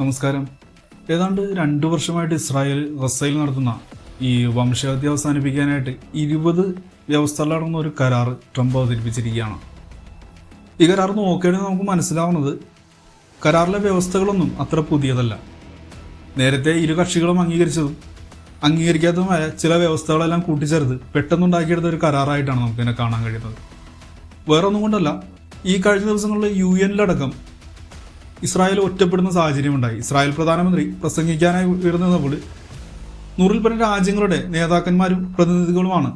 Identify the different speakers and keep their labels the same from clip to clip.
Speaker 1: നമസ്കാരം. ഏതാണ്ട് രണ്ടു വർഷമായിട്ട് ഇസ്രായേൽ റസൈൽ നടത്തുന്ന ഈ വംശഹത്യ അവസാനിപ്പിക്കാനായിട്ട് ഇരുപത് വ്യവസ്ഥകളടങ്ങുന്ന ഒരു കരാർ ട്രംപ് അവതരിപ്പിച്ചിരിക്കുകയാണ്. ഈ കരാർ നോക്കുകയാണെങ്കിൽ നമുക്ക് മനസ്സിലാവുന്നത് കരാറിലെ വ്യവസ്ഥകളൊന്നും അത്ര പുതിയതല്ല. നേരത്തെ ഇരു കക്ഷികളും അംഗീകരിച്ചതും അംഗീകരിക്കാത്തതുമായ ചില വ്യവസ്ഥകളെല്ലാം കൂട്ടിച്ചേർത്ത് പെട്ടെന്നുണ്ടാക്കിയെടുത്ത ഒരു കരാറായിട്ടാണ് നമുക്കിതിനെ കാണാൻ കഴിയുന്നത്. വേറൊന്നും കൊണ്ടല്ല ഈ കഴിഞ്ഞ ദിവസങ്ങളിൽ യു എനിലടക്കം ഇസ്രായേൽ ഒറ്റപ്പെടുന്ന സാഹചര്യം സാഹചര്യമുണ്ടായി. ഇസ്രായേൽ പ്രധാനമന്ത്രി പ്രസംഗിക്കാനായി ഉയർന്നപ്പോൾ നൂറിൽ പരം രാജ്യങ്ങളുടെ നേതാക്കന്മാരും പ്രതിനിധികളുമാണ്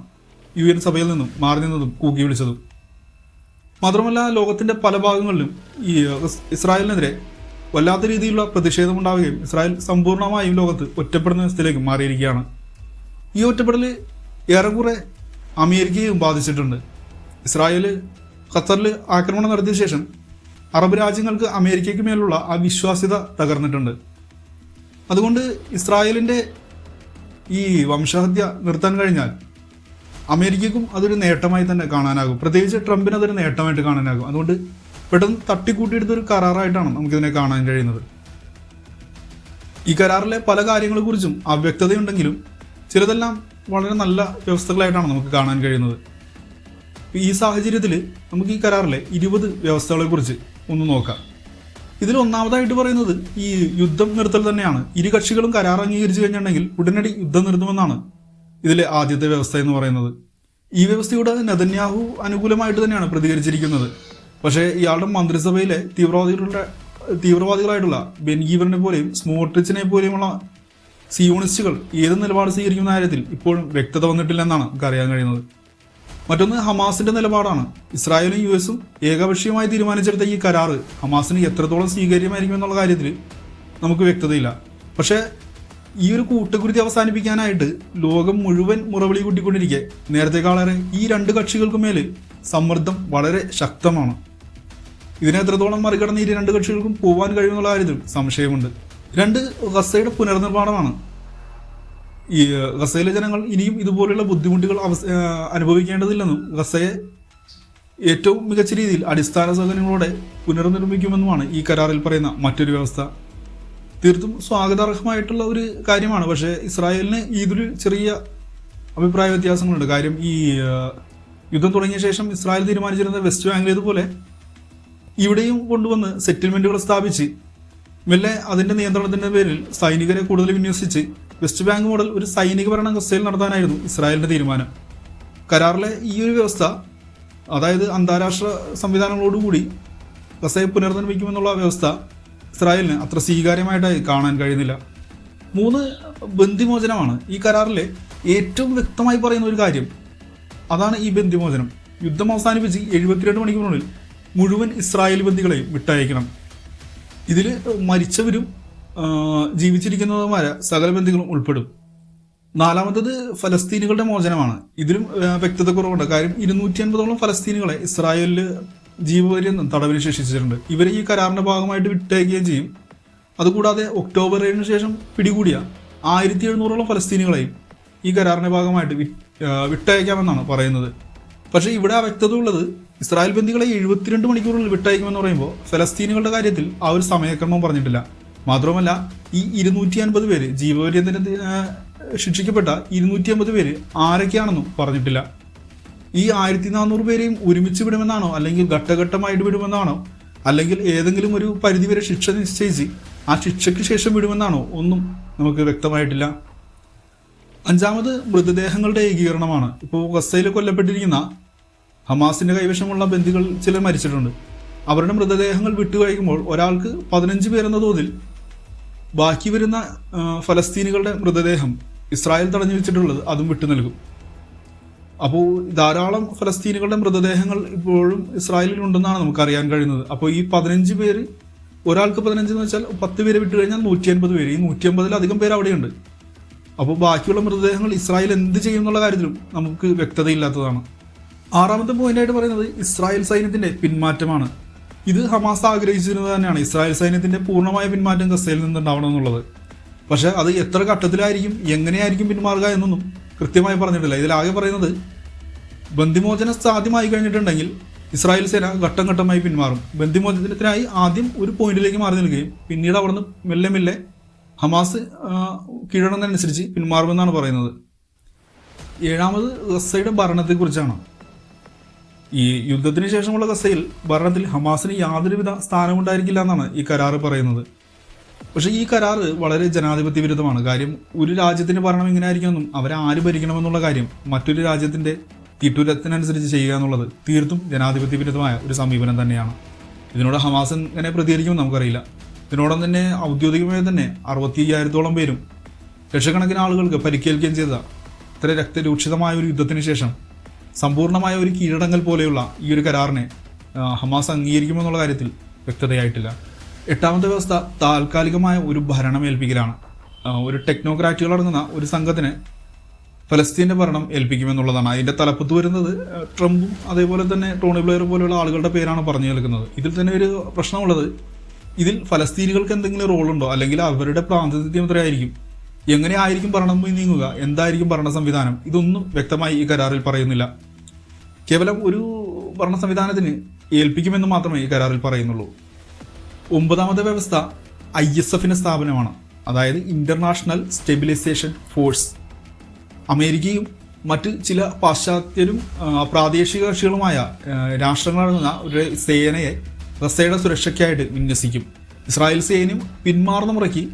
Speaker 1: യു എൻ സഭയിൽ നിന്നും മാറി നിന്നതും കൂക്കി വിളിച്ചതും. മാത്രമല്ല ലോകത്തിന്റെ പല ഭാഗങ്ങളിലും ഈ ഇസ്രായേലിനെതിരെ വല്ലാത്ത രീതിയിലുള്ള പ്രതിഷേധം ഉണ്ടാവുകയും ഇസ്രായേൽ സമ്പൂർണമായും ലോകത്ത് ഒറ്റപ്പെടുന്ന അവസ്ഥയിലേക്ക് മാറിയിരിക്കുകയാണ്. ഈ ഒറ്റപ്പെടൽ ഏറെക്കുറെ അമേരിക്കയെയും ബാധിച്ചിട്ടുണ്ട്. ഇസ്രായേൽ ഖത്തറിൽ ആക്രമണം നടത്തിയ ശേഷം അറബ് രാജ്യങ്ങൾക്ക് അമേരിക്കയ്ക്ക് മേലുള്ള ആ വിശ്വാസ്യത തകർന്നിട്ടുണ്ട്. അതുകൊണ്ട് ഇസ്രായേലിന്റെ ഈ വംശഹത്യ നിർത്താൻ കഴിഞ്ഞാൽ അമേരിക്കക്കും അതൊരു നേട്ടമായി തന്നെ കാണാനാകും. പ്രത്യേകിച്ച് ട്രംപിന് അതൊരു നേട്ടമായിട്ട് കാണാനാകും. അതുകൊണ്ട് പെട്ടെന്ന് തട്ടിക്കൂട്ടിയെടുത്തൊരു കരാറായിട്ടാണ് നമുക്കിതിനെ കാണാൻ കഴിയുന്നത്. ഈ കരാറിലെ പല കാര്യങ്ങളെക്കുറിച്ചും അവ്യക്തതയുണ്ടെങ്കിലും ചിലതെല്ലാം വളരെ നല്ല വ്യവസ്ഥകളായിട്ടാണ് നമുക്ക് കാണാൻ കഴിയുന്നത്. ഈ സാഹചര്യത്തിൽ നമുക്ക് ഈ കരാറിലെ ഇരുപത് വ്യവസ്ഥകളെക്കുറിച്ച് ഒന്ന് നോക്കാം. ഇതിൽ ഒന്നാമതായിട്ട് പറയുന്നത് ഈ യുദ്ധം നിർത്തൽ തന്നെയാണ്. ഇരു കക്ഷികളും കരാർ അംഗീകരിച്ചു കഴിഞ്ഞിട്ടുണ്ടെങ്കിൽ ഉടനടി യുദ്ധം നിർത്തുമെന്നാണ് ഇതിലെ ആദ്യത്തെ വ്യവസ്ഥ എന്ന് പറയുന്നത്. ഈ വ്യവസ്ഥയോട് നെതന്യാഹു അനുകൂലമായിട്ട് തന്നെയാണ് പ്രതികരിച്ചിരിക്കുന്നത്. പക്ഷേ ഇയാളുടെ മന്ത്രിസഭയിലെ തീവ്രവാദികളുടെ തീവ്രവാദികളായിട്ടുള്ള ബെൻഗീവറിനെ പോലെയും സ്മോട്രിച്ചിനെ പോലെയുമുള്ള സിയോണിസ്റ്റുകൾ ഏത് നിലപാട് സ്വീകരിക്കുന്ന കാര്യത്തിൽ ഇപ്പോഴും വ്യക്തത വന്നിട്ടില്ലെന്നാണ് നമുക്ക് അറിയാൻ കഴിയുന്നത്. മറ്റൊന്ന് ഹമാസിന്റെ നിലപാടാണ്. ഇസ്രായേലും യു എസും ഏകപക്ഷീയമായി തീരുമാനിച്ചെടുത്ത ഈ കരാറ് ഹമാസിന് എത്രത്തോളം സ്വീകാര്യമായിരിക്കും എന്നുള്ള കാര്യത്തിൽ നമുക്ക് വ്യക്തതയില്ല. പക്ഷേ ഈ ഒരു കൂട്ടുകുരുതി അവസാനിപ്പിക്കാനായിട്ട് ലോകം മുഴുവൻ മുറവിളി കൂട്ടിക്കൊണ്ടിരിക്കെ നേരത്തെക്കാളേറെ ഈ രണ്ട് കക്ഷികൾക്കും മേൽ സമ്മർദ്ദം വളരെ ശക്തമാണ്. ഇതിനെ എത്രത്തോളം മറികടന്ന് ഈ രണ്ട് കക്ഷികൾക്കും പോകാൻ കഴിയുമെന്നുള്ള കാര്യത്തിൽ സംശയമുണ്ട്. രണ്ട് ഗസയുടെ പുനർനിർമ്മാണമാണ് ഈ ഗസയിലെ ജനങ്ങൾ ഇനിയും ഇതുപോലെയുള്ള ബുദ്ധിമുട്ടുകൾ അനുഭവിക്കേണ്ടതില്ലെന്നും ഗസയെ ഏറ്റവും മികച്ച രീതിയിൽ അടിസ്ഥാന സൗകര്യങ്ങളോടെ പുനർനിർമ്മിക്കുമെന്നുമാണ് ഈ കരാറിൽ പറയുന്ന മറ്റൊരു വ്യവസ്ഥ. തീർത്തും സ്വാഗതാർഹമായിട്ടുള്ള ഒരു കാര്യമാണ്. പക്ഷേ ഇസ്രായേലിന് ഇതൊരു ചെറിയ അഭിപ്രായ വ്യത്യാസങ്ങളുണ്ട്. കാര്യം ഈ യുദ്ധം തുടങ്ങിയ ശേഷം ഇസ്രായേൽ തീരുമാനിച്ചിരുന്ന വെസ്റ്റ് ബാങ്കിൽ ഇതുപോലെ ഇവിടെയും കൊണ്ടുവന്ന് സെറ്റിൽമെന്റുകൾ സ്ഥാപിച്ച് മെല്ലെ അതിന്റെ നിയന്ത്രണത്തിന്റെ പേരിൽ സൈനികരെ കൂടുതൽ വിന്യസിച്ച് വെസ്റ്റ് ബാങ്ക് മോഡൽ ഒരു സൈനിക ഭരണം ഗസയിൽ നടത്താനായിരുന്നു ഇസ്രായേലിന്റെ തീരുമാനം. കരാറിലെ ഈ ഒരു വ്യവസ്ഥ അതായത് അന്താരാഷ്ട്ര സംവിധാനങ്ങളോടുകൂടി ഗസയെ പുനർനിർമ്മിക്കുമെന്നുള്ള വ്യവസ്ഥ ഇസ്രായേലിന് അത്ര സ്വീകാര്യമായിട്ടായി കാണാൻ കഴിയുന്നില്ല. മൂന്ന് ബന്ധിമോചനമാണ് ഈ കരാറിലെ ഏറ്റവും വ്യക്തമായി പറയുന്ന ഒരു കാര്യം. അതാണ് ഈ ബന്ധിമോചനം. യുദ്ധം അവസാനിപ്പിച്ച് എഴുപത്തിരണ്ട് മണിക്കൂറിനുള്ളിൽ മുഴുവൻ ഇസ്രായേൽ ബന്ധികളെയും വിട്ടയക്കണം. ഇതിൽ മരിച്ചവരും ജീവിച്ചിരിക്കുന്നതുമായ സകല ബന്ധികളും ഉൾപ്പെടും. നാലാമത്തത് ഫലസ്തീനുകളുടെ മോചനമാണ്. ഇതിലും വ്യക്തത കുറവുണ്ട്. കാര്യം ഇരുന്നൂറ്റി അൻപതോളം ഫലസ്തീനുകളെ ഇസ്രായേലിൽ ജീവപര്യന്തം തടവിന് ശേഷിച്ചിട്ടുണ്ട്. ഇവരെ ഈ കരാറിന്റെ ഭാഗമായിട്ട് വിട്ടയക്കുകയും ചെയ്യും. അതുകൂടാതെ ഒക്ടോബർ ഏഴിന് ശേഷം പിടികൂടിയ ആയിരത്തി എഴുന്നൂറോളം ഫലസ്തീനുകളെയും ഈ കരാറിന്റെ ഭാഗമായിട്ട് വിട്ടയക്കാമെന്നാണ് പറയുന്നത്. പക്ഷേ ഇവിടെ വ്യക്തത ഉള്ളത് ഇസ്രായേൽ ബന്ദികളെ എഴുപത്തിരണ്ട് മണിക്കൂറിൽ വിട്ടയക്കുമെന്ന് പറയുമ്പോൾ ഫലസ്തീനുകളുടെ കാര്യത്തിൽ ആ ഒരു സമയക്രമം പറഞ്ഞിട്ടില്ല. മാത്രമല്ല ഈ ഇരുന്നൂറ്റി അൻപത് പേര് ജീവപര്യന്തത്തിന് ശിക്ഷിക്കപ്പെട്ട ഇരുന്നൂറ്റി അമ്പത് പേര് ആരൊക്കെയാണെന്നും പറഞ്ഞിട്ടില്ല. ഈ ആയിരത്തി നാനൂറ് പേരെയും ഒരുമിച്ച് വിടുമെന്നാണോ അല്ലെങ്കിൽ ഘട്ടഘട്ടമായിട്ട് വിടുമെന്നാണോ അല്ലെങ്കിൽ ഏതെങ്കിലും ഒരു പരിധിവരെ ശിക്ഷ നിശ്ചയിച്ച് ആ ശിക്ഷയ്ക്ക് ശേഷം വിടുമെന്നാണോ ഒന്നും നമുക്ക് വ്യക്തമായിട്ടില്ല. അഞ്ചാമത് മൃതദേഹങ്ങളുടെ ഏകീകരണമാണ്. ഇപ്പോൾ ഗസയിൽ കൊല്ലപ്പെട്ടിരിക്കുന്ന ഹമാസിന്റെ കൈവശമുള്ള ബന്ധികൾ ചിലർ മരിച്ചിട്ടുണ്ട്. അവരുടെ മൃതദേഹങ്ങൾ വിട്ടുകഴിക്കുമ്പോൾ ഒരാൾക്ക് പതിനഞ്ച് പേരെന്ന തോതിൽ ബാക്കി വരുന്ന ഫലസ്തീനികളുടെ മൃതദേഹം ഇസ്രായേൽ തടഞ്ഞു വെച്ചിട്ടുള്ളത് അതും വിട്ടു നൽകും. അപ്പോൾ ധാരാളം ഫലസ്തീനുകളുടെ മൃതദേഹങ്ങൾ ഇപ്പോഴും ഇസ്രായേലിൽ ഉണ്ടെന്നാണ് നമുക്ക് അറിയാൻ കഴിയുന്നത്. അപ്പോൾ ഈ പതിനഞ്ച് പേര് ഒരാൾക്ക് പതിനഞ്ച് എന്ന് വെച്ചാൽ പത്ത് പേര് വിട്ടു കഴിഞ്ഞാൽ നൂറ്റി അൻപത് പേര്. ഈ നൂറ്റി അൻപതിലധികം പേര് അവിടെയുണ്ട്. അപ്പോൾ ബാക്കിയുള്ള മൃതദേഹങ്ങൾ ഇസ്രായേൽ എന്ത് ചെയ്യും എന്നുള്ള കാര്യത്തിലും നമുക്ക് വ്യക്തതയില്ലാത്തതാണ്. ആറാമത്തെ പോയിന്റായിട്ട് പറയുന്നത് ഇസ്രായേൽ സൈന്യത്തിന്റെ പിന്മാറ്റമാണ്. ഇത് ഹമാസ് ആഗ്രഹിച്ചിരുന്നത് തന്നെയാണ്. ഇസ്രായേൽ സൈന്യത്തിന്റെ പൂർണമായ പിന്മാറ്റം ഗസയിൽ നിന്നുണ്ടാവണം എന്നുള്ളത് പക്ഷെ അത് എത്ര ഘട്ടത്തിലായിരിക്കും എങ്ങനെയായിരിക്കും പിന്മാറുക എന്നൊന്നും കൃത്യമായി പറഞ്ഞിട്ടില്ല. ഇതിലാകെ പറയുന്നത് ബന്ദിമോചനം സാധ്യമായി കഴിഞ്ഞിട്ടുണ്ടെങ്കിൽ ഇസ്രായേൽ സേന ഘട്ടം ഘട്ടമായി പിന്മാറും. ബന്ധിമോചനത്തിനായി ആദ്യം ഒരു പോയിന്റിലേക്ക് മാറി നിൽക്കുകയും പിന്നീട് അവിടുന്ന് മെല്ലെ മെല്ലെ ഹമാസ് ആ, കീഴടങ്ങുന്നതനുസരിച്ച് പിന്മാറുമെന്നാണ് പറയുന്നത്. ഏഴാമത് ഗസയുടെ ഭരണത്തെക്കുറിച്ചാണ്. ഈ യുദ്ധത്തിന് ശേഷമുള്ള ഗസയിൽ ഭരണത്തിൽ ഹമാസിന് യാതൊരുവിധ സ്ഥാനമുണ്ടായിരിക്കില്ല എന്നാണ് ഈ കരാറ് പറയുന്നത്. പക്ഷേ ഈ കരാറ് വളരെ ജനാധിപത്യ വിരുദ്ധമാണ്. കാര്യം ഒരു രാജ്യത്തിന്റെ ഭരണം എങ്ങനെ ആയിരിക്കണമെന്നും അവരെ ആര് ഭരിക്കണമെന്നുള്ള കാര്യം മറ്റൊരു രാജ്യത്തിന്റെ തിട്ടുരത്തിനനുസരിച്ച് ചെയ്യുക എന്നുള്ളത് തീർത്തും ജനാധിപത്യ വിരുദ്ധമായ ഒരു സമീപനം തന്നെയാണ്. ഇതിനോട് ഹമാസ് എങ്ങനെ പ്രതികരിക്കുമെന്ന് നമുക്കറിയില്ല. ഇതിനോടൊപ്പം തന്നെ ഔദ്യോഗികമായി തന്നെ അറുപത്തി അയ്യായിരത്തോളം പേരും ലക്ഷക്കണക്കിന് ആളുകൾക്ക് പരിക്കേൽക്കുകയും ചെയ്ത ഇത്ര രക്തരൂക്ഷിതമായ ഒരു യുദ്ധത്തിന് ശേഷം സമ്പൂർണമായ ഒരു കീഴടങ്ങൽ പോലെയുള്ള ഈ ഒരു കരാറിനെ ഹമാസ് അംഗീകരിക്കുമെന്നുള്ള കാര്യത്തിൽ വ്യക്തതയായിട്ടില്ല. എട്ടാമത്തെ വ്യവസ്ഥ താൽക്കാലികമായ ഒരു ഭരണം ഏൽപ്പിക്കലാണ് ഒരു ടെക്നോക്രാറ്റുകൾ അടങ്ങുന്ന ഒരു സംഘത്തിന് ഫലസ്തീന്റെ ഭരണം ഏൽപ്പിക്കുമെന്നുള്ളതാണ്. അതിന്റെ തലപ്പത്ത് വരുന്നത് ട്രംപും അതേപോലെ തന്നെ ടോണി ബ്ലെയർ പോലെയുള്ള ആളുകളുടെ പേരാണ് പറഞ്ഞു കേൾക്കുന്നത്. ഇതിൽ തന്നെ ഒരു പ്രശ്നമുള്ളത് ഇതിൽ ഫലസ്തീനികൾക്ക് എന്തെങ്കിലും റോളുണ്ടോ? അല്ലെങ്കിൽ അവരുടെ പ്രാതിനിധ്യം എത്രയായിരിക്കും? എങ്ങനെ ആയിരിക്കും ഭരണം നീങ്ങുക? എന്തായിരിക്കും ഭരണ സംവിധാനം? ഇതൊന്നും വ്യക്തമായി ഈ കരാറിൽ പറയുന്നില്ല. കേവലം ഒരു ഭരണ സംവിധാനത്തിന് ഏൽപ്പിക്കുമെന്ന് മാത്രമേ ഈ കരാറിൽ പറയുന്നുള്ളൂ. ഒമ്പതാമത്തെ വ്യവസ്ഥ ഐ എസ് എഫിന്റെ സ്ഥാപനമാണ്. അതായത് ഇന്റർനാഷണൽ സ്റ്റെബിലൈസേഷൻ ഫോഴ്സ് അമേരിക്കയും മറ്റ് ചില പാശ്ചാത്യരും പ്രാദേശിക കക്ഷികളുമായ രാഷ്ട്രങ്ങളടങ്ങുന്ന ഒരു സേനയെ റസയുടെ സുരക്ഷയ്ക്കായിട്ട് വിന്യസിക്കും. ഇസ്രായേൽ സേനയും പിന്മാറുന്ന മുറയ്ക്ക്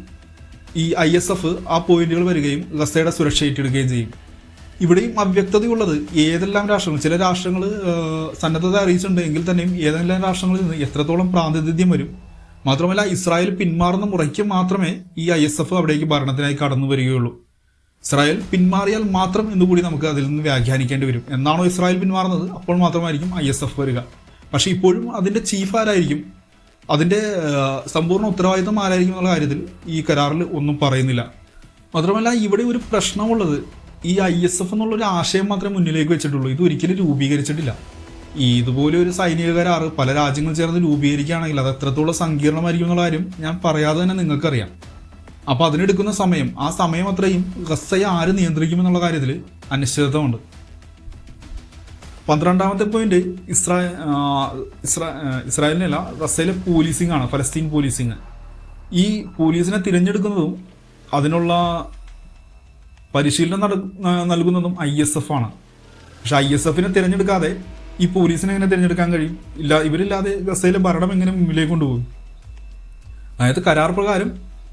Speaker 1: ഈ ഐ എസ് എഫ് ആ പോയിന്റുകൾ വരികയും ഗസയുടെ സുരക്ഷ ഏറ്റെടുക്കുകയും ചെയ്യും. ഇവിടെയും അവ്യക്തതയുള്ളത് ഏതെല്ലാം രാഷ്ട്രങ്ങൾ ചില രാഷ്ട്രങ്ങൾ സന്നദ്ധത അറിയിച്ചിട്ടുണ്ട് എങ്കിൽ തന്നെയും ഏതെല്ലാം രാഷ്ട്രങ്ങളിൽ നിന്ന് എത്രത്തോളം പ്രാതിനിധ്യം വരും. മാത്രമല്ല ഇസ്രായേൽ പിന്മാറുന്ന മുറയ്ക്ക് മാത്രമേ ഈ ഐ എസ് എഫ് അവിടേക്ക് ഭരണത്തിനായി കടന്നു വരികയുള്ളൂ. ഇസ്രായേൽ പിന്മാറിയാൽ മാത്രം എന്നുകൂടി നമുക്ക് അതിൽ നിന്ന് വ്യാഖ്യാനിക്കേണ്ടി വരും. എന്നാണോ ഇസ്രായേൽ പിന്മാറുന്നത്? അപ്പോൾ മാത്രമായിരിക്കും ഐ എസ് എഫ് വരിക. പക്ഷേ ഇപ്പോഴും അതിന്റെ ചീഫ് ആരായിരിക്കും? അതിന്റെ സമ്പൂർണ ഉത്തരവാദിത്തം ആരായിരിക്കും എന്നുള്ള കാര്യത്തിൽ ഈ കരാറിൽ ഒന്നും പറയുന്നില്ല. മാത്രമല്ല ഇവിടെ ഒരു പ്രശ്നമുള്ളത് ഈ ഐ എസ് എഫ് എന്നുള്ള ഒരു ആശയം മാത്രമേ മുന്നിലേക്ക് വെച്ചിട്ടുള്ളൂ. ഇത് ഒരിക്കലും രൂപീകരിച്ചിട്ടില്ല. ഇതുപോലെ ഒരു സൈനിക കരാർ പല രാജ്യങ്ങൾ ചേർന്ന് രൂപീകരിക്കുകയാണെങ്കിൽ അത് എത്രത്തോളം സങ്കീർണമായിരിക്കും എന്നുള്ള കാര്യം ഞാൻ പറയാതെ തന്നെ നിങ്ങൾക്കറിയാം. അപ്പോൾ അതിനെടുക്കുന്ന സമയം ആ സമയം അത്രയും ഗസയെ ആര് നിയന്ത്രിക്കുമെന്നുള്ള കാര്യത്തിൽ അനിശ്ചിതത്വമുണ്ട്. പന്ത്രണ്ടാമത്തെ പോയിന്റ് ഇസ്രായേൽ ഇസ്രായേലിനല്ല ഗസയിലെ പോലീസിംഗ് ആണ് ഫലസ്തീൻ പോലീസിംഗ്. ഈ പോലീസിനെ തിരഞ്ഞെടുക്കുന്നതും അതിനുള്ള പരിശീലനം നട നൽകുന്നതും ഐ എസ് എഫ് ആണ്. പക്ഷെ ഐ എസ് എഫിനെ തിരഞ്ഞെടുക്കാതെ ഈ പോലീസിനെ എങ്ങനെ തിരഞ്ഞെടുക്കാൻ കഴിയും? ഇല്ല ഇവരില്ലാതെ ഗസയിലെ ഭരണം എങ്ങനെ മുന്നിലേക്ക് കൊണ്ടുപോകും? അതായത് കരാർ പ്രകാരം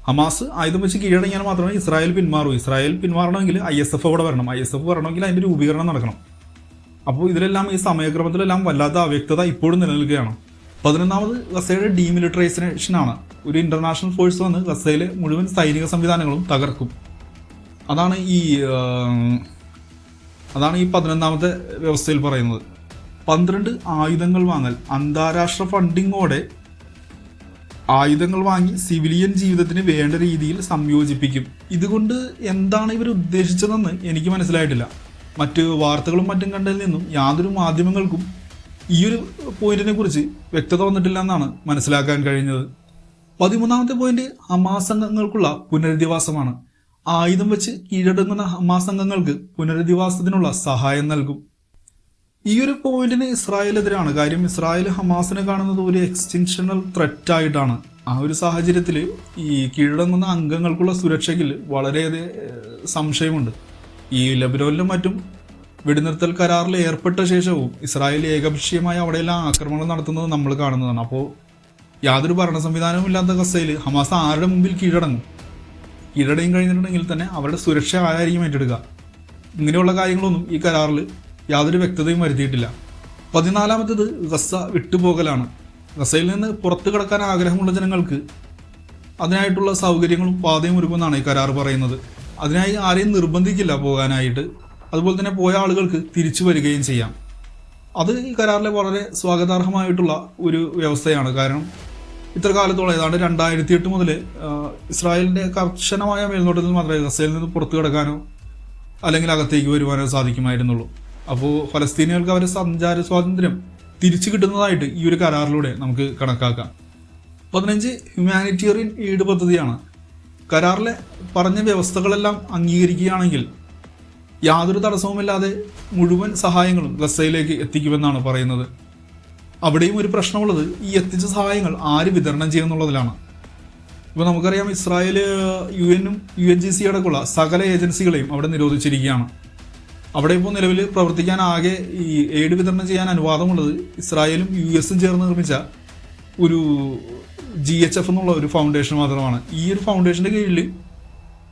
Speaker 1: ഹമാസ് ആയുധം വെച്ച് കീഴടങ്ങിയാൽ മാത്രമേ ഇസ്രായേൽ പിന്മാറൂ. ഇസ്രായേൽ പിന്മാറണമെങ്കിൽ ഐ എസ് എഫ് അവിടെ വരണം. ഐ എസ് എഫ് വരണമെങ്കിൽ അതിന്റെ രൂപീകരണം നടക്കണം. അപ്പോൾ ഇതിലെല്ലാം ഈ സമയക്രമത്തിലെല്ലാം വല്ലാത്ത അവ്യക്തത ഇപ്പോഴും നിലനിൽക്കുകയാണ്. പതിനൊന്നാമത് ഗസയുടെ ഡീമിലിറ്ററൈസേഷനാണ് ഒരു ഇന്റർനാഷണൽ ഫോഴ്സ് വന്ന് ഗസയിലെ മുഴുവൻ സൈനിക സംവിധാനങ്ങളും തകർക്കും. അതാണ് ഈ അതാണ് ഈ പതിനൊന്നാമത്തെ വ്യവസ്ഥയിൽ പറയുന്നത്. പന്ത്രണ്ട് ആയുധങ്ങൾ വാങ്ങൽ. അന്താരാഷ്ട്ര ഫണ്ടിങ്ങോടെ ആയുധങ്ങൾ വാങ്ങി സിവിലിയൻ ജീവിതത്തിന് വേണ്ട രീതിയിൽ സംയോജിപ്പിക്കും. ഇതുകൊണ്ട് എന്താണ് ഇവർ ഉദ്ദേശിച്ചതെന്ന് എനിക്ക് മനസ്സിലായിട്ടില്ല. മറ്റ് വാർത്തകളും മറ്റും കണ്ടതിൽ നിന്നും യാതൊരു മാധ്യമങ്ങൾക്കും ഈ ഒരു പോയിന്റിനെ കുറിച്ച് വ്യക്തത വന്നിട്ടില്ല എന്നാണ് മനസ്സിലാക്കാൻ കഴിഞ്ഞത്. പതിമൂന്നാമത്തെ പോയിന്റ് ഹമാസ് അംഗങ്ങൾക്കുള്ള പുനരധിവാസമാണ്. ആയുധം വെച്ച് കീഴടങ്ങുന്ന ഹമാസ് അംഗങ്ങൾക്ക് പുനരധിവാസത്തിനുള്ള സഹായം നൽകും. ഈ ഒരു പോയിന്റിന് ഇസ്രായേലെതിരാണ്. കാര്യം ഇസ്രായേൽ ഹമാസിനെ കാണുന്നത് ഒരു എക്സ്റ്റൻഷണൽ ത്രെറ്റ് ആയിട്ടാണ് ആ ഒരു സാഹചര്യത്തിൽ ഈ കീഴടങ്ങുന്ന അംഗങ്ങൾക്കുള്ള സുരക്ഷയ്ക്ക് വളരെയധികം സംശയമുണ്ട്. ഈ ലബനോനിലും മറ്റും വെടിനിർത്തൽ കരാറിൽ ഏർപ്പെട്ട ശേഷവും ഇസ്രായേൽ ഏകപക്ഷീയമായി അവിടെയെല്ലാം ആക്രമണം നടത്തുന്നത് നമ്മൾ കാണുന്നതാണ്. അപ്പോൾ യാതൊരു ഭരണ സംവിധാനവും ഇല്ലാത്ത ഗസയിൽ ഹമാസ് ആരുടെ മുമ്പിൽ കീഴടങ്ങും? കീഴടങ്ങി കഴിഞ്ഞിട്ടുണ്ടെങ്കിൽ തന്നെ അവരുടെ സുരക്ഷ ആരായിരിക്കും ഏറ്റെടുക്കുക. ഇങ്ങനെയുള്ള കാര്യങ്ങളൊന്നും ഈ കരാറിൽ യാതൊരു വ്യക്തതയും വരുത്തിയിട്ടില്ല. പതിനാലാമത്തേത് ഗസ വിട്ടുപോകലാണ്. ഗസയിൽ നിന്ന് പുറത്തു കിടക്കാൻ ആഗ്രഹമുള്ള ജനങ്ങൾക്ക് അതിനായിട്ടുള്ള സൗകര്യങ്ങളും പാതയും ഒരുക്കുമെന്നാണ് ഈ കരാർ പറയുന്നത്. അതിനായി ആരെയും നിർബന്ധിക്കില്ല പോകാനായിട്ട്. അതുപോലെ തന്നെ പോയ ആളുകൾക്ക് തിരിച്ചു വരികയും ചെയ്യാം. അത് ഈ കരാറിലെ വളരെ സ്വാഗതാർഹമായിട്ടുള്ള ഒരു വ്യവസ്ഥയാണ്. കാരണം ഇത്ര കാലത്തോളം ഏതാണ്ട് രണ്ടായിരത്തി എട്ട് മുതൽ ഇസ്രായേലിന്റെ കർശനമായ മേൽനോട്ടത്തിൽ മാത്രമേ ഗസയിൽ നിന്ന് പുറത്തു കിടക്കാനോ അല്ലെങ്കിൽ അകത്തേക്ക് വരുവാനോ സാധിക്കുമായിരുന്നുള്ളൂ. അപ്പോൾ ഫലസ്തീനികൾക്ക് അവരുടെ സഞ്ചാര സ്വാതന്ത്ര്യം തിരിച്ചു കിട്ടുന്നതായിട്ട് ഈ ഒരു കരാറിലൂടെ നമുക്ക് കണക്കാക്കാം. പതിനഞ്ച് ഹ്യൂമാനിറ്റേറിയൻ എയ്ഡ് പദ്ധതിയാണ്. കരാറിലെ പറഞ്ഞ വ്യവസ്ഥകളെല്ലാം അംഗീകരിക്കുകയാണെങ്കിൽ യാതൊരു തടസ്സവുമില്ലാതെ മുഴുവൻ സഹായങ്ങളും ഗസയിലേക്ക് എത്തിക്കുമെന്നാണ് പറയുന്നത്. അവിടെയും ഒരു പ്രശ്നമുള്ളത് ഈ എത്തിച്ച സഹായങ്ങൾ ആര് വിതരണം ചെയ്യുന്നുള്ളതിലാണ്. ഇപ്പോൾ നമുക്കറിയാം ഇസ്രായേൽ യു എനും യു എൻ ജി സി അടക്കമുള്ള സകല ഏജൻസികളെയും അവിടെ നിരോധിച്ചിരിക്കുകയാണ്. അവിടെ ഇപ്പോൾ നിലവിൽ പ്രവർത്തിക്കാൻ ആകെ ഈ എയ്ഡ് വിതരണം ചെയ്യാൻ അനുവാദമുള്ളത് ഇസ്രായേലും യു എസും ചേർന്ന് നിർമ്മിച്ച ഒരു ജി എച്ച് എഫ് എന്നുള്ള ഒരു ഫൗണ്ടേഷൻ മാത്രമാണ്. ഈ ഒരു ഫൗണ്ടേഷന്റെ കീഴിൽ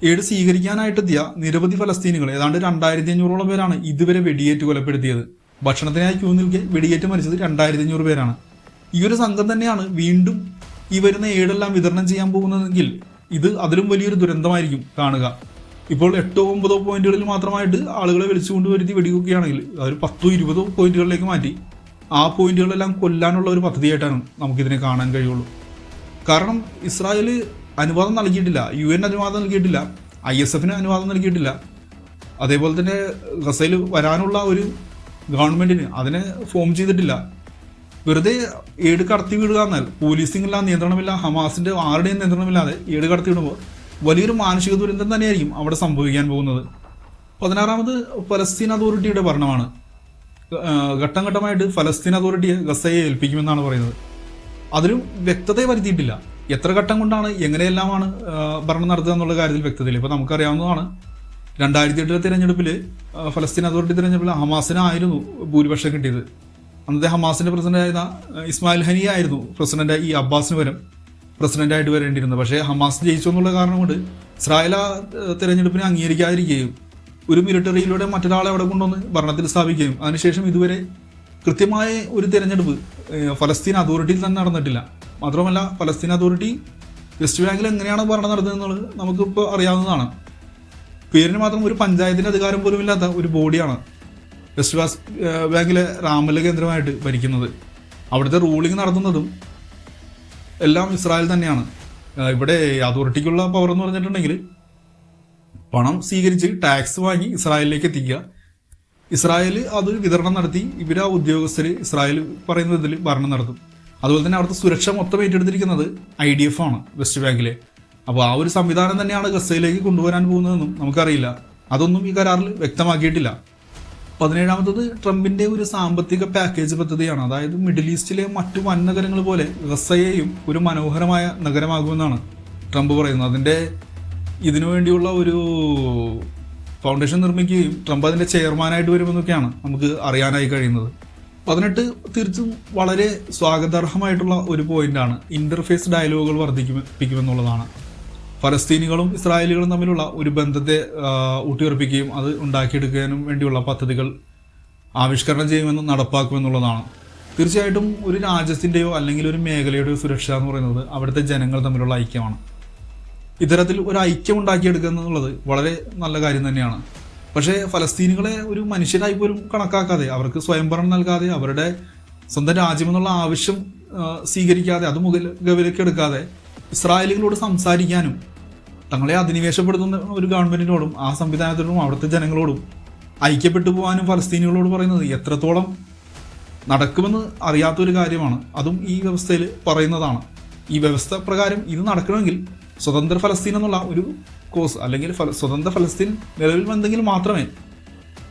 Speaker 1: എയ്ഡ് സ്വീകരിക്കാനായിട്ടെത്തിയ നിരവധി ഫലസ്തീനികൾ ഏതാണ്ട് രണ്ടായിരത്തി അഞ്ഞൂറോളം പേരാണ് ഇതുവരെ വെടിയേറ്റ് കൊലപ്പെടുത്തിയത്. ഭക്ഷണത്തിനായി ക്യൂ നിൽക്കെ വെടിയേറ്റ് മരിച്ചത് രണ്ടായിരത്തി അഞ്ഞൂറ് പേരാണ്. ഈ ഒരു സംഘം തന്നെയാണ് വീണ്ടും ഈ വരുന്ന ഏടെല്ലാം വിതരണം ചെയ്യാൻ പോകുന്നതെങ്കിൽ ഇത് അതിലും വലിയൊരു ദുരന്തമായിരിക്കും കാണുക. ഇപ്പോൾ എട്ടോ ഒമ്പതോ പോയിന്റുകളിൽ മാത്രമായിട്ട് ആളുകളെ വിളിച്ചുകൊണ്ട് വരുത്തി വെടിവെക്കുകയാണെങ്കിൽ അതൊരു പത്തോ ഇരുപതോ പോയിന്റുകളിലേക്ക് മാറ്റി ആ പോയിന്റുകളെല്ലാം കൊല്ലാനുള്ള ഒരു പദ്ധതിയായിട്ടാണ് നമുക്കിതിനെ കാണാൻ കഴിയുള്ളൂ. കാരണം ഇസ്രായേൽ അനുവാദം നൽകിയിട്ടില്ല യു എൻ അനുവാദം നൽകിയിട്ടില്ല ഐ എസ് എഫിന് അനുവാദം നൽകിയിട്ടില്ല. അതേപോലെ തന്നെ ഗസയിൽ വരാനുള്ള ഒരു ഗവൺമെന്റിന് അതിനെ ഫോം ചെയ്തിട്ടില്ല. വെറുതെ ഏട് കടത്തി വിടുക എന്നാൽ പോലീസിങ്ങില്ല നിയന്ത്രണമില്ല ഹമാസിന്റെ ആരുടെയും നിയന്ത്രണമില്ലാതെ ഏട് കടത്തി വിടുമ്പോൾ വലിയൊരു മാനസിക ദുരന്തം തന്നെയായിരിക്കും അവിടെ സംഭവിക്കാൻ പോകുന്നത്. പതിനാറാമത് ഫലസ്തീൻ അതോറിറ്റിയുടെ ഭരണമാണ്. ഘട്ടം ഘട്ടമായിട്ട് ഫലസ്തീൻ അതോറിറ്റിയെ ഗസയെ ഏൽപ്പിക്കുമെന്നാണ് പറയുന്നത്. അതിലും വ്യക്തത വരുത്തിയിട്ടില്ല. എത്ര ഘട്ടം കൊണ്ടാണ് എങ്ങനെയെല്ലാമാണ് ഭരണം നടത്തുക എന്നുള്ള കാര്യത്തിൽ വ്യക്തതയില്ല. ഇപ്പോൾ നമുക്കറിയാവുന്നതാണ് രണ്ടായിരത്തി എട്ടിലെ തിരഞ്ഞെടുപ്പിൽ ഫലസ്തീൻ അതോറിറ്റി തിരഞ്ഞെടുപ്പിൽ ഹമാസിനായിരുന്നു ഭൂരിപക്ഷം കിട്ടിയത്. അന്നത്തെ ഹമാസിന്റെ പ്രസിഡന്റായിരുന്ന ആയിരുന്ന ഇസ്മായിൽ ഹനി ആയിരുന്നു പ്രസിഡന്റ് ഈ അബ്ബാസിന് വരും പ്രസിഡന്റായിട്ട് വരേണ്ടിയിരുന്നത്. പക്ഷേ ഹമാസ് ജയിച്ചു എന്നുള്ള കാരണം കൊണ്ട് ഇസ്രായേൽ ആ തെരഞ്ഞെടുപ്പിനെ അംഗീകരിക്കാതിരിക്കുകയും ഒരു മിലിറ്ററിയിലൂടെ മറ്റൊരാളെ അവിടെ കൊണ്ടുവന്ന് ഭരണത്തിൽ സ്ഥാപിക്കുകയും അതിനുശേഷം ഇതുവരെ കൃത്യമായ ഒരു തെരഞ്ഞെടുപ്പ് ഫലസ്തീൻ അതോറിറ്റിയിൽ തന്നെ നടന്നിട്ടില്ല. മാത്രമല്ല ഫലസ്തീൻ അതോറിറ്റി വെസ്റ്റ് ബാങ്കിൽ എങ്ങനെയാണ് ഭരണം നടത്തുന്നത് നമുക്കിപ്പോൾ അറിയാവുന്നതാണ്. പേരിന് മാത്രം ഒരു പഞ്ചായത്തിന്റെ അധികാരം പോലും ഇല്ലാത്ത ഒരു ബോഡിയാണ് വെസ്റ്റ് ബാസ് ബാങ്കിലെ റാമല കേന്ദ്രമായിട്ട് ഭരിക്കുന്നത്. അവിടുത്തെ റൂളിംഗ് നടത്തുന്നതും എല്ലാം ഇസ്രായേൽ തന്നെയാണ്. ഇവിടെ അതോറിറ്റിക്കുള്ള പവർ എന്ന് പറഞ്ഞിട്ടുണ്ടെങ്കിൽ പണം സ്വീകരിച്ച് ടാക്സ് വാങ്ങി ഇസ്രായേലിലേക്ക് എത്തിക്കുക. ഇസ്രായേൽ അത് വിതരണം നടത്തി ഇവർ ആ ഉദ്യോഗസ്ഥർ ഇസ്രായേൽ പറയുന്ന ഇതിൽ ഭരണം നടത്തും. അതുപോലെ തന്നെ അവിടുത്തെ സുരക്ഷ മൊത്തം ഏറ്റെടുത്തിരിക്കുന്നത് ഐ ഡി എഫ് ആണ് വെസ്റ്റ് ബാങ്കിലെ. അപ്പോൾ ആ ഒരു സംവിധാനം തന്നെയാണ് ഗസയിലേക്ക് കൊണ്ടുവരാൻ പോകുന്നതെന്നും നമുക്കറിയില്ല. അതൊന്നും ഈ കരാറിൽ വ്യക്തമാക്കിയിട്ടില്ല. പതിനേഴാമത്തത് ട്രംപിന്റെ ഒരു സാമ്പത്തിക പാക്കേജ് പദ്ധതിയാണ്. അതായത് മിഡിൽ ഈസ്റ്റിലെ മറ്റു വൻ നഗരങ്ങൾ പോലെ ഗസയെയും ഒരു മനോഹരമായ നഗരമാകുമെന്നാണ് ട്രംപ് പറയുന്നത്. അതിന്റെ ഇതിനു വേണ്ടിയുള്ള ഒരു ഫൗണ്ടേഷൻ നിർമ്മിക്കുകയും ട്രംപ് അതിന്റെ ചെയർമാനായിട്ട് വരുമെന്നൊക്കെയാണ് നമുക്ക് അറിയാനായി കഴിയുന്നത്. പതിനെട്ട് തീർച്ചും വളരെ സ്വാഗതാർഹമായിട്ടുള്ള ഒരു പോയിന്റാണ് ഇന്റർഫേസ് ഡയലോഗുകൾ വർദ്ധിപ്പിക്കുമെന്നുള്ളതാണ് ഫലസ്തീനികളും ഇസ്രായേലികളും തമ്മിലുള്ള ഒരു ബന്ധത്തെ ഊട്ടിയുറപ്പിക്കുകയും അത് ഉണ്ടാക്കിയെടുക്കാനും വേണ്ടിയുള്ള പദ്ധതികൾ ആവിഷ്കരണം ചെയ്യുമെന്നും നടപ്പാക്കുമെന്നുള്ളതാണ്. തീർച്ചയായിട്ടും ഒരു രാജ്യത്തിന്റെയോ അല്ലെങ്കിൽ ഒരു മേഖലയുടെയോ സുരക്ഷ എന്ന് പറയുന്നത് അവിടുത്തെ ജനങ്ങൾ തമ്മിലുള്ള ഐക്യമാണ്. ഇത്തരത്തിൽ ഒരു ഐക്യം ഉണ്ടാക്കിയെടുക്കുക എന്നുള്ളത് വളരെ നല്ല കാര്യം തന്നെയാണ്. പക്ഷേ ഫലസ്തീനികളെ ഒരു മനുഷ്യരായി പോലും കണക്കാക്കാതെ അവർക്ക് സ്വയംഭരണം നൽകാതെ അവരുടെ സ്വന്തം രാജ്യമെന്നുള്ള ആവശ്യം സ്വീകരിക്കാതെ അത് മുഖവിലേക്ക് എടുക്കാതെ ഇസ്രായേലികളോട് സംസാരിക്കാനും തങ്ങളെ അധിനിവേശപ്പെടുത്തുന്ന ഒരു ഗവൺമെന്റിനോടും ആ സംവിധാനത്തിനോടും അവിടുത്തെ ജനങ്ങളോടും ഐക്യപ്പെട്ടു പോകാനും ഫലസ്തീനികളോട് പറയുന്നത് എത്രത്തോളം നടക്കുമെന്ന് അറിയാത്തൊരു കാര്യമാണ്. അതും ഈ വ്യവസ്ഥയിൽ പറയുന്നതാണ്. ഈ വ്യവസ്ഥ പ്രകാരം ഇത് നടക്കണമെങ്കിൽ സ്വതന്ത്ര ഫലസ്തീൻ എന്നുള്ള ഒരു കോസ് അല്ലെങ്കിൽ ഫല- സ്വതന്ത്ര ഫലസ്തീൻ നിലവിൽ വന്നെങ്കിൽ മാത്രമേ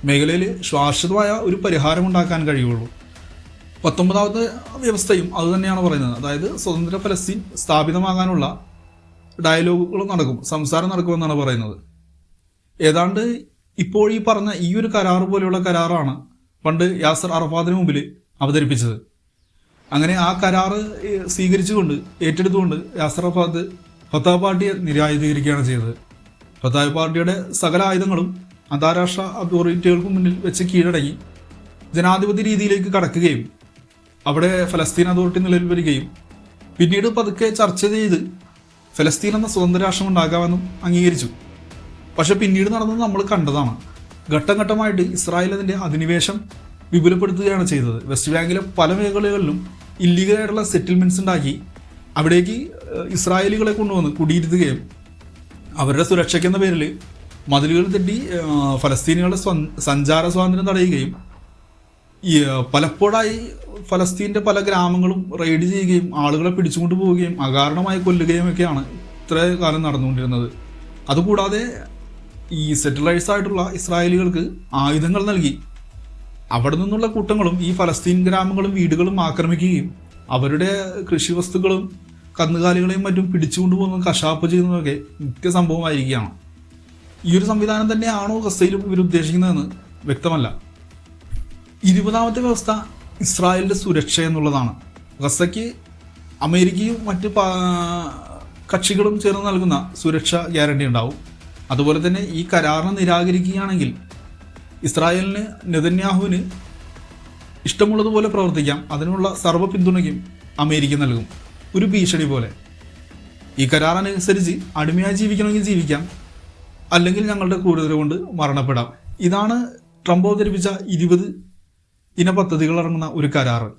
Speaker 1: മേഖലയിൽ ശാശ്വതമായ ഒരു പരിഹാരം ഉണ്ടാക്കാൻ കഴിയുള്ളൂ. പത്തൊമ്പതാമത്തെ വ്യവസ്ഥയും അത് തന്നെയാണ് പറയുന്നത്. അതായത് സ്വതന്ത്ര ഫലസ്തീൻ സ്ഥാപിതമാകാനുള്ള ഡയലോഗുകൾ നടക്കും സംസാരം നടക്കുമെന്നാണ് പറയുന്നത്. ഏതാണ്ട് ഇപ്പോൾ ഈ പറഞ്ഞ ഈ ഒരു കരാർ പോലെയുള്ള കരാറാണ് പണ്ട് യാസർ അറഫാദിന് മുമ്പിൽ അവതരിപ്പിച്ചത്. അങ്ങനെ ആ കരാർ സ്വീകരിച്ചുകൊണ്ട് ഏറ്റെടുത്തുകൊണ്ട് യാസർ അറഫാദ് ഫത്താഹ് പാർട്ടിയെ നിരായുധീകരിക്കുകയാണ് ചെയ്തത്. ഫത്താഹ് പാർട്ടിയുടെ സകല ആയുധങ്ങളും അന്താരാഷ്ട്ര അതോറിറ്റികൾക്ക് മുന്നിൽ വെച്ച് കീഴടങ്ങി ജനാധിപത്യ രീതിയിലേക്ക് കടക്കുകയും അവിടെ ഫലസ്തീൻ അതോറിറ്റി നിലവിൽ വരികയും പിന്നീട് പതുക്കെ ചർച്ച ചെയ്ത് ഫലസ്തീൻ എന്ന സ്വതന്ത്ര രാഷ്ട്രം ഉണ്ടാകാമെന്നും അംഗീകരിച്ചു. പക്ഷെ പിന്നീട് നടന്നത് നമ്മൾ കണ്ടതാണ്. ഘട്ടം ഘട്ടമായിട്ട് ഇസ്രായേൽ അതിന്റെ അധിനിവേശം വിപുലപ്പെടുത്തുകയാണ് ചെയ്തത്. വെസ്റ്റ് ബാങ്കിലെ പല മേഖലകളിലും ഇല്ലീഗലായിട്ടുള്ള സെറ്റിൽമെന്റ്സ് ഉണ്ടാക്കി അവിടേക്ക് ഇസ്രായേലികളെ കൊണ്ടുവന്ന് കുടിയിരുത്തുകയും അവരുടെ സുരക്ഷയ്ക്കെന്ന പേരിൽ മതിലുകൾ തെറ്റി ഫലസ്തീനികളുടെ സഞ്ചാര സ്വാതന്ത്ര്യം തടയുകയും ഈ പലപ്പോഴായി ഫലസ്തീന്റെ പല ഗ്രാമങ്ങളും റെയ്ഡ് ചെയ്യുകയും ആളുകളെ പിടിച്ചുകൊണ്ട് പോവുകയും അകാരണമായി കൊല്ലുകയും ഒക്കെയാണ് ഇത്ര കാലം നടന്നുകൊണ്ടിരുന്നത്. അതുകൂടാതെ ഈ സെറ്റിലൈസ് ആയിട്ടുള്ള ഇസ്രായേലികൾക്ക് ആയുധങ്ങൾ നൽകി. അവിടെ നിന്നുള്ള കൂട്ടങ്ങളും ഈ ഫലസ്തീൻ ഗ്രാമങ്ങളും വീടുകളും ആക്രമിക്കുകയും അവരുടെ കൃഷി വസ്തുക്കളും കന്നുകാലികളെയും മറ്റും പിടിച്ചുകൊണ്ട് പോകുന്ന കശാപ്പ് ചെയ്യുന്നതൊക്കെ മുഖ്യ സംഭവമായിരിക്കുകയാണ്. ഈ ഒരു സംവിധാനം തന്നെയാണോ ഗസയിലും ഇവർ ഉദ്ദേശിക്കുന്നതെന്ന് വ്യക്തമല്ല. ഇരുപതാമത്തെ വ്യവസ്ഥ ഇസ്രായേലിന്റെ സുരക്ഷ എന്നുള്ളതാണ്. ഗസയ്ക്ക് അമേരിക്കയും മറ്റ് കക്ഷികളും ചേർന്ന് നൽകുന്ന സുരക്ഷ ഗ്യാരണ്ടി ഉണ്ടാവും. അതുപോലെ തന്നെ ഈ കരാറിനെ നിരാകരിക്കുകയാണെങ്കിൽ ഇസ്രായേലിന് നെതന്യാഹുവിന് ഇഷ്ടമുള്ളതുപോലെ പ്രവർത്തിക്കാം. അതിനുള്ള സർവ പിന്തുണയ്ക്കും അമേരിക്ക നൽകും. ഒരു ഭീഷണി പോലെ. ഈ കരാറനുസരിച്ച് അടിമയായി ജീവിക്കണമെങ്കിൽ ജീവിക്കാം. അല്ലെങ്കിൽ ഞങ്ങളുടെ കൂടുതൽ കൊണ്ട് മരണപ്പെടാം. ഇതാണ് ട്രംപ് അവതരിപ്പിച്ച ഇരുപത് ഇന പദ്ധതികൾ ഇറങ്ങുന്ന ഒരു കരാറ്.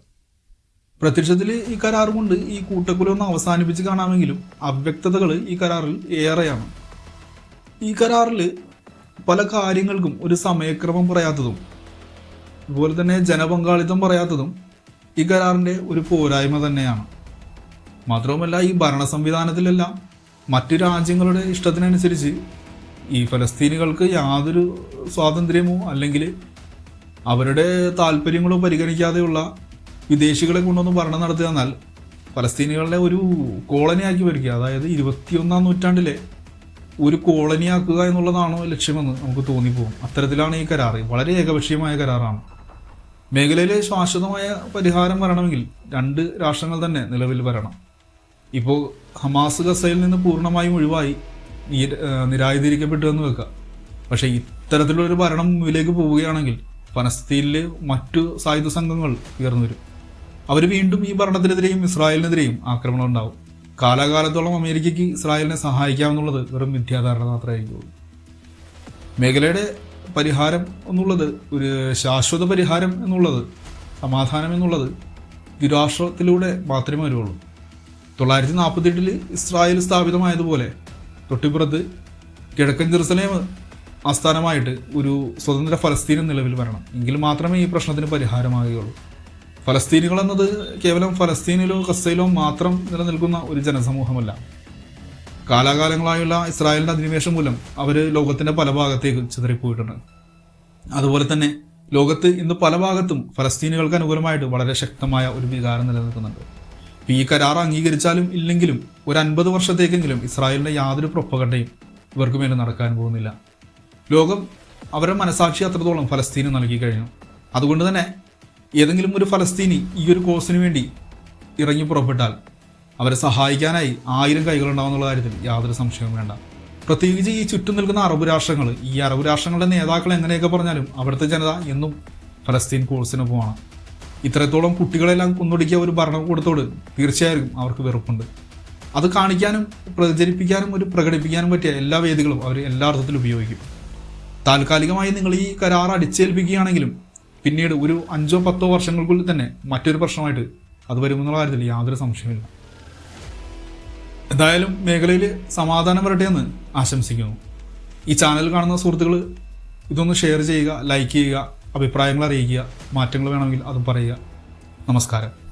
Speaker 1: പ്രത്യക്ഷത്തിൽ ഈ കരാർ കൊണ്ട് ഈ കൂട്ടക്കുല ഒന്ന് അവസാനിപ്പിച്ച് കാണാമെങ്കിലും അവ്യക്തതകൾ ഈ കരാറിൽ ഏറെയാണ്. ഈ കരാറിൽ പല കാര്യങ്ങൾക്കും ഒരു സമയക്രമം പറയാത്തതും അതുപോലെ തന്നെ ജനപങ്കാളിത്തം പറയാത്തതും ഈ കരാറിന്റെ ഒരു പോരായ്മ തന്നെയാണ്. മാത്രവുമല്ല ഈ ഭരണ സംവിധാനത്തിലെല്ലാം മറ്റു രാജ്യങ്ങളുടെ ഇഷ്ടത്തിനനുസരിച്ച് ഈ ഫലസ്തീനികൾക്ക് യാതൊരു സ്വാതന്ത്ര്യമോ അല്ലെങ്കിൽ അവരുടെ താല്പര്യങ്ങളോ പരിഗണിക്കാതെയുള്ള വിദേശികളെ കൊണ്ടൊന്ന് ഭരണം നടത്തുക എന്നാൽ ഫലസ്തീനികളുടെ ഒരു കോളനിയാക്കി വരിക. അതായത് ഇരുപത്തിയൊന്നാം നൂറ്റാണ്ടിലെ ഒരു കോളനിയാക്കുക എന്നുള്ളതാണോ ലക്ഷ്യമെന്ന് നമുക്ക് തോന്നിപ്പോകും. അത്തരത്തിലാണ് ഈ കരാർ വളരെ ഏകപക്ഷീയമായ കരാറാണ്. മേഖലയിലെ ശാശ്വതമായ പരിഹാരം വരണമെങ്കിൽ രണ്ട് രാഷ്ട്രങ്ങൾ തന്നെ നിലവിൽ വരണം. ഇപ്പോൾ ഹമാസ് ഗസയിൽ നിന്ന് പൂർണമായും ഒഴിവായി നിരായുധീകരിക്കപ്പെട്ടു എന്ന് വെക്കുക. പക്ഷേ ഇത്തരത്തിലുള്ളൊരു ഭരണം മുന്നിലേക്ക് പോവുകയാണെങ്കിൽ ഫലസ്തീനിൽ മറ്റു സായുധ സംഘങ്ങൾ ഉയർന്നു വരും. അവർ വീണ്ടും ഈ ഭരണത്തിനെതിരെയും ഇസ്രായേലിനെതിരെയും ആക്രമണം ഉണ്ടാവും. കാലാകാലത്തോളം അമേരിക്കയ്ക്ക് ഇസ്രായേലിനെ സഹായിക്കാമെന്നുള്ളത് വെറും മിഥ്യാധാരണ മാത്രമായിരിക്കും മേഖലയുടെ പരിഹാരം എന്നുള്ളത് ഒരു ശാശ്വത പരിഹാരം എന്നുള്ളത് സമാധാനം എന്നുള്ളത് ദ്വിരാഷ്ട്രത്തിലൂടെ മാത്രമേ വരുള്ളൂ. തൊള്ളായിരത്തി നാൽപ്പത്തെട്ടിൽ ഇസ്രായേൽ സ്ഥാപിതമായതുപോലെ തൊട്ടിപ്പുറത്ത് കിഴക്കൻ ജെറുസലേം ആസ്ഥാനമായിട്ട് ഒരു സ്വതന്ത്ര ഫലസ്തീനും നിലവിൽ വരണം. എങ്കിൽ മാത്രമേ ഈ പ്രശ്നത്തിന് പരിഹാരമാകുകയുള്ളൂ. ഫലസ്തീനികൾ എന്നത് കേവലം ഫലസ്തീനിലോ കസയിലോ മാത്രം നിലനിൽക്കുന്ന ഒരു ജനസമൂഹമല്ല. കാലാകാലങ്ങളായുള്ള ഇസ്രായേലിന്റെ അധിനിവേശം മൂലം അവർ ലോകത്തിന്റെ പല ഭാഗത്തേക്ക് ചിതറിപ്പോയിട്ടുണ്ട്. അതുപോലെ തന്നെ ലോകത്ത് ഇന്ന് പല ഭാഗത്തും ഫലസ്തീനുകൾക്ക് അനുകൂലമായിട്ട് വളരെ ശക്തമായ ഒരു വികാരം നിലനിൽക്കുന്നുണ്ട്. ഈ കരാർ അംഗീകരിച്ചാലും ഇല്ലെങ്കിലും ഒരു അൻപത് വർഷത്തേക്കെങ്കിലും ഇസ്രായേലിന്റെ യാതൊരു പ്രൊപ്പകണ്ടയും ഇവർക്ക് മേലെ നടക്കാൻ പോകുന്നില്ല. ലോകം അവരുടെ മനസാക്ഷി അത്രത്തോളം ഫലസ്തീന് നൽകി കഴിഞ്ഞു. അതുകൊണ്ട് തന്നെ ഏതെങ്കിലും ഒരു ഫലസ്തീനി ഈ ഒരു കോഴ്സിന് വേണ്ടി ഇറങ്ങി പുറപ്പെട്ടാൽ അവരെ സഹായിക്കാനായി ആയിരം കൈകളുണ്ടാവുന്നുള്ള കാര്യത്തിൽ യാതൊരു സംശയവും വേണ്ട. പ്രത്യേകിച്ച് ഈ ചുറ്റും നിൽക്കുന്ന അറബ് രാഷ്ട്രങ്ങൾ ഈ അറബ് രാഷ്ട്രങ്ങളുടെ നേതാക്കൾ എങ്ങനെയൊക്കെ പറഞ്ഞാലും അവിടുത്തെ ജനത എന്നും ഫലസ്തീൻ കോഴ്സിന് പോവാണ്. ഇത്രത്തോളം കുട്ടികളെല്ലാം കൊന്നൊടുക്കിയ ഒരു ഭരണകൂടത്തോട് തീർച്ചയായും അവർക്ക് വെറുപ്പുണ്ട്. അത് കാണിക്കാനും പ്രചരിപ്പിക്കാനും ഒരു പ്രകടിപ്പിക്കാനും പറ്റിയ എല്ലാ വേദികളും അവർ എല്ലാ അർത്ഥത്തിലും ഉപയോഗിക്കും. താൽക്കാലികമായി നിങ്ങൾ ഈ കരാർ അടിച്ചേൽപ്പിക്കുകയാണെങ്കിലും പിന്നീട് ഒരു അഞ്ചോ പത്തോ വർഷങ്ങൾക്കുള്ളിൽ തന്നെ മറ്റൊരു പ്രശ്നമായിട്ട് അത് വരുമെന്നുള്ള കാര്യത്തിൽ യാതൊരു സംശയമില്ല എന്തായാലും മേഖലയിൽ സമാധാനം വരട്ടെ എന്ന് ആശംസിക്കുന്നു. ഈ ചാനൽ കാണുന്ന സുഹൃത്തുക്കൾ ഇതൊന്ന് ഷെയർ ചെയ്യുക ലൈക്ക് ചെയ്യുക അഭിപ്രായങ്ങൾ അറിയിക്കുക മാറ്റങ്ങൾ വേണമെങ്കിൽ അതും പറയുക. നമസ്കാരം.